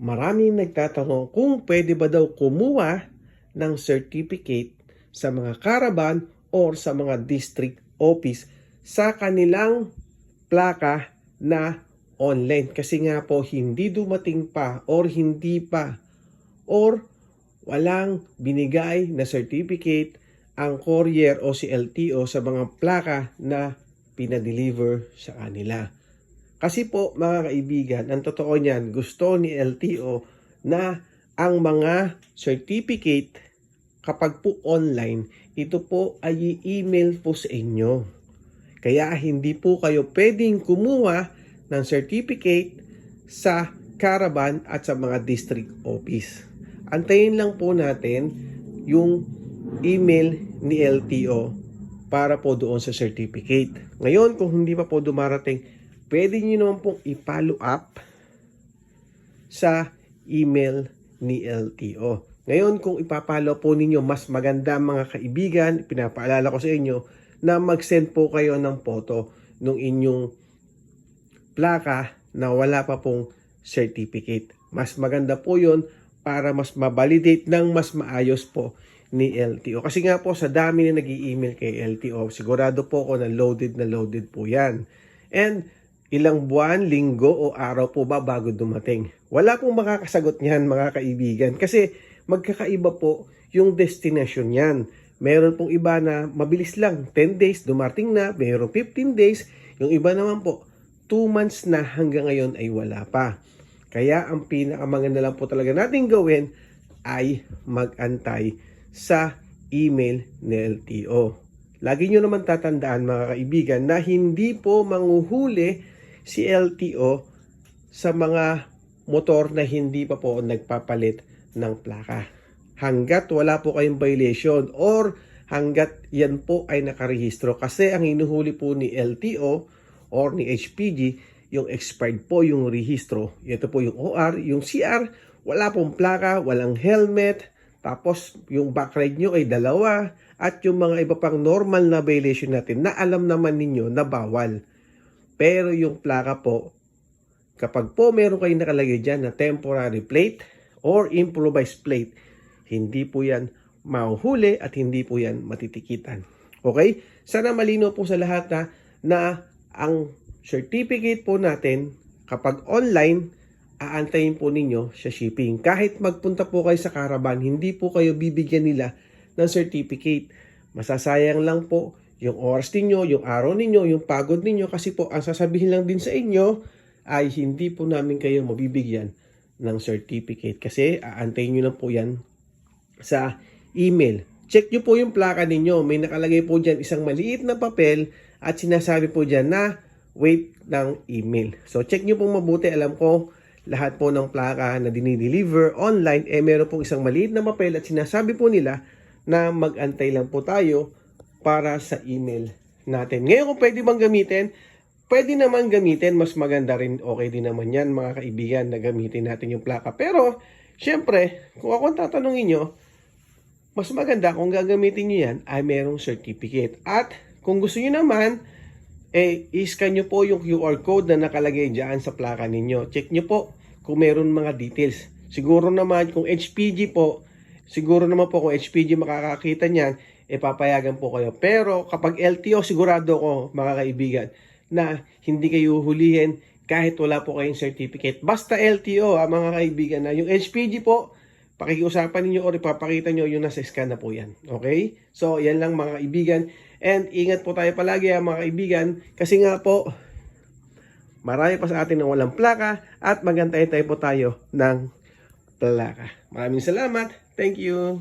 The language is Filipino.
Maraming nagtatanong kung pwede ba daw kumuha ng certificate sa mga caravan or sa mga district office sa kanilang plaka na online. Kasi nga po, hindi dumating pa or hindi pa or walang binigay na certificate ang courier o si LTO sa mga plaka na pinadeliver sa kanila. Kasi po mga kaibigan, ang totoo niyan, gusto ni LTO na ang mga certificate kapag po online, ito po ay i-email po sa inyo. Kaya hindi po kayo pwedeng kumuha ng certificate sa caravan at sa mga district office. Antayin lang po natin yung email ni LTO para po doon sa certificate. Ngayon, kung hindi pa po dumarating, pwede nyo naman pong i-follow up sa email ni LTO. Ngayon, kung ipapalo po ninyo, mas maganda mga kaibigan, pinapaalala ko sa inyo na mag-send po kayo ng photo ng inyong plaka na wala pa pong certificate. Mas maganda po yon para mas ma-validate ng mas maayos po ni LTO. Kasi nga po sa dami na nag email kay LTO, sigurado po ako na loaded na loaded po yan. And ilang buwan, linggo o araw po ba bago dumating? Wala pong makakasagot niyan mga kaibigan kasi magkakaiba po yung destination niyan. Meron pong iba na mabilis lang, 10 days, dumating na, meron 15 days, yung iba naman po, 2 months na hanggang ngayon ay wala pa. Kaya ang pinakamaganda lang po talaga natin gawin ay magantay sa email ni LTO. Lagi nyo naman tatandaan mga kaibigan na hindi po manguhuli si LTO sa mga motor na hindi pa po nagpapalit ng plaka. Hanggat wala po kayong violation or hanggat yan po ay nakarehistro kasi ang hinuhuli po ni LTO or ni HPG yung expired po yung rehistro. Ito po yung OR, yung CR, wala pong plaka, walang helmet, tapos yung backride nyo ay dalawa, at yung mga iba pang normal na violation natin na alam naman ninyo na bawal. Pero yung plaka po, kapag po meron kayong nakalagay dyan na temporary plate or improvised plate, hindi po yan mahuhuli at hindi po yan matitikitan. Okay? Sana malino po sa lahat na, na ang certificate po natin kapag online, aantayin po ninyo sa shipping. Kahit magpunta po kayo sa caravan, hindi po kayo bibigyan nila ng certificate. Masasayang lang po yung oras ninyo, yung araw ninyo, yung pagod ninyo kasi po ang sasabihin lang din sa inyo ay hindi po namin kayo mabibigyan ng certificate kasi aantayin nyo lang po yan sa email. Check nyo po yung plaka ninyo. May nakalagay po dyan isang maliit na papel at sinasabi po dyan na wait ng email. So check nyo pong mabuti. Alam ko lahat po ng plaka na dinideliver online eh meron pong isang maliit na papel at sinasabi po nila na mag-antay lang po tayo para sa email natin. Ngayon kung pwede bang gamitin, pwede naman gamitin, mas maganda rin, okay din naman yan mga kaibigan na gamitin natin yung plaka. Pero, syempre, kung ako ang tatanungin nyo, mas maganda kung gagamitin nyo yan ay merong certificate. At kung gusto nyo naman, eh, iscan nyo po yung QR code na nakalagay dyan sa plaka ninyo. Check nyo po kung meron mga details. Siguro naman kung HPG po, siguro naman po kung HPG makakakita niyan, eh papayagan po kayo. Pero kapag LTO, sigurado ko mga kaibigan na hindi kayo hulihin kahit wala po kayong certificate. Basta LTO ha, mga kaibigan na yung HPG po, pakikiusapan ninyo o ipapakita nyo yung nasa scan na po yan. Okay? So, yan lang mga kaibigan. And ingat po tayo palagi ha, mga kaibigan kasi nga po, marami pa sa atin na walang plaka at magantay tayo po tayo ng plaka. Maraming salamat. Thank you.